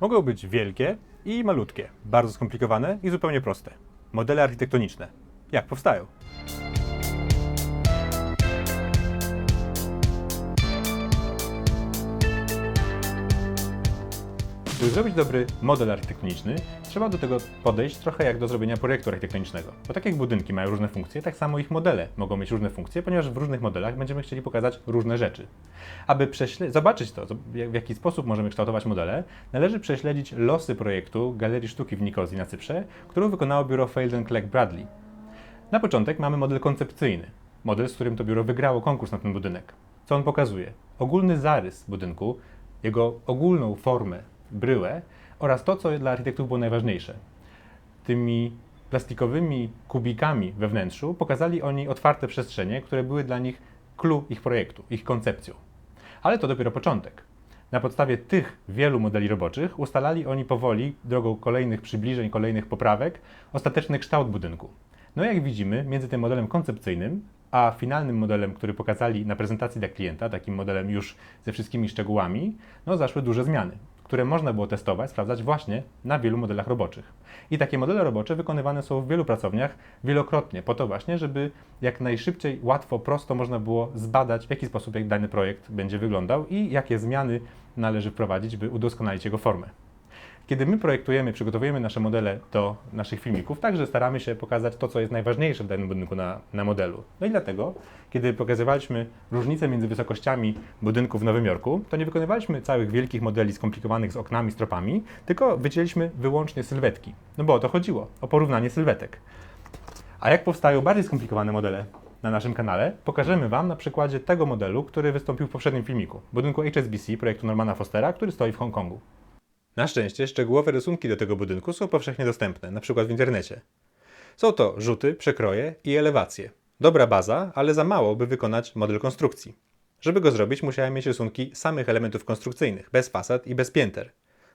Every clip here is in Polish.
Mogą być wielkie i malutkie, bardzo skomplikowane i zupełnie proste. Modele architektoniczne. Jak powstają? Żeby zrobić dobry model architektoniczny, trzeba do tego podejść trochę jak do zrobienia projektu architektonicznego. Bo tak jak budynki mają różne funkcje, tak samo ich modele mogą mieć różne funkcje, ponieważ w różnych modelach będziemy chcieli pokazać różne rzeczy. Aby zobaczyć to, w jak- w jaki sposób możemy kształtować modele, należy prześledzić losy projektu Galerii Sztuki w Nikozji na Cyprze, którą wykonało biuro Feilden Clegg Bradley. Na początek mamy model koncepcyjny. Model, z którym to biuro wygrało konkurs na ten budynek. Co on pokazuje? Ogólny zarys budynku, jego ogólną formę, bryłę oraz to, co dla architektów było najważniejsze. Tymi plastikowymi kubikami we wnętrzu pokazali oni otwarte przestrzenie, które były dla nich clue ich projektu, ich koncepcją. Ale to dopiero początek. Na podstawie tych wielu modeli roboczych ustalali oni powoli, drogą kolejnych przybliżeń, kolejnych poprawek, ostateczny kształt budynku. No jak widzimy, między tym modelem koncepcyjnym a finalnym modelem, który pokazali na prezentacji dla klienta, takim modelem już ze wszystkimi szczegółami, no zaszły duże zmiany, które można było testować, sprawdzać właśnie na wielu modelach roboczych. I takie modele robocze wykonywane są w wielu pracowniach wielokrotnie, po to właśnie, żeby jak najszybciej, łatwo, prosto można było zbadać, w jaki sposób jak dany projekt będzie wyglądał i jakie zmiany należy wprowadzić, by udoskonalić jego formę. Kiedy my projektujemy, przygotowujemy nasze modele do naszych filmików, także staramy się pokazać to, co jest najważniejsze w danym budynku na, na modelu. No i dlatego, kiedy pokazywaliśmy różnice między wysokościami budynków w Nowym Jorku, to nie wykonywaliśmy całych wielkich modeli skomplikowanych z oknami, stropami, tylko wycięliśmy wyłącznie sylwetki. No bo o to chodziło, o porównanie sylwetek. A jak powstają bardziej skomplikowane modele na naszym kanale, pokażemy Wam na przykładzie tego modelu, który wystąpił w poprzednim filmiku, budynku HSBC projektu Normana Fostera, który stoi w Hongkongu. Na szczęście szczegółowe rysunki do tego budynku są powszechnie dostępne, np. w internecie. Są to rzuty, przekroje i elewacje. Dobra baza, ale za mało, by wykonać model konstrukcji. Żeby go zrobić, musiałem mieć rysunki samych elementów konstrukcyjnych, bez fasad i bez pięter.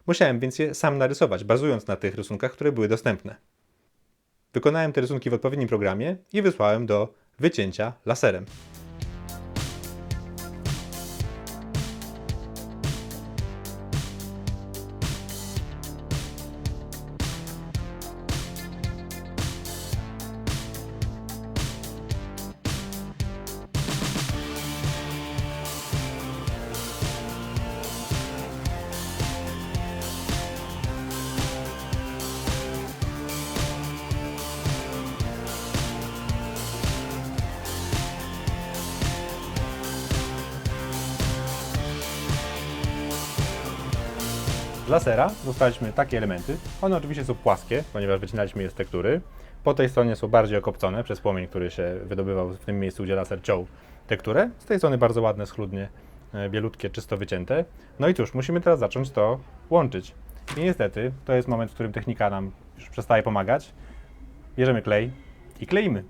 Musiałem więc je sam narysować, bazując na tych rysunkach, które były dostępne. Wykonałem te rysunki w odpowiednim programie i wysłałem do wycięcia laserem. Z lasera dostaliśmy takie elementy. One oczywiście są płaskie, ponieważ wycinaliśmy je z tektury. Po tej stronie są bardziej okopcone przez płomień, który się wydobywał w tym miejscu, gdzie laser ciął tekturę. Z tej strony bardzo ładne, schludnie, e, bielutkie, czysto wycięte. No i cóż, musimy teraz zacząć to łączyć. I niestety, to jest moment, w którym technika nam już przestaje pomagać. Bierzemy klej i kleimy.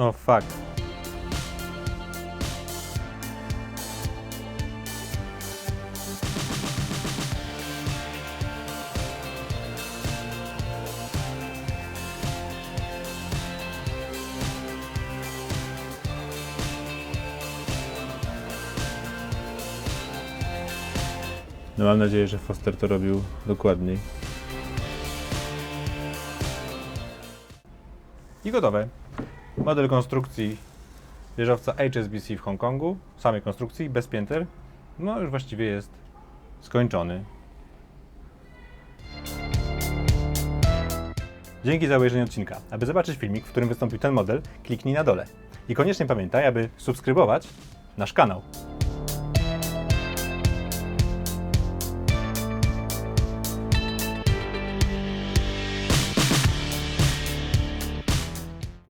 O, fuck. No mam nadzieję, że Foster to robił dokładniej. I gotowe. Model konstrukcji wieżowca HSBC w Hongkongu, samej konstrukcji, bez pięter, no już właściwie jest skończony. Dzięki za obejrzenie odcinka. Aby zobaczyć filmik, w którym wystąpił ten model, kliknij na dole. I koniecznie pamiętaj, aby subskrybować nasz kanał.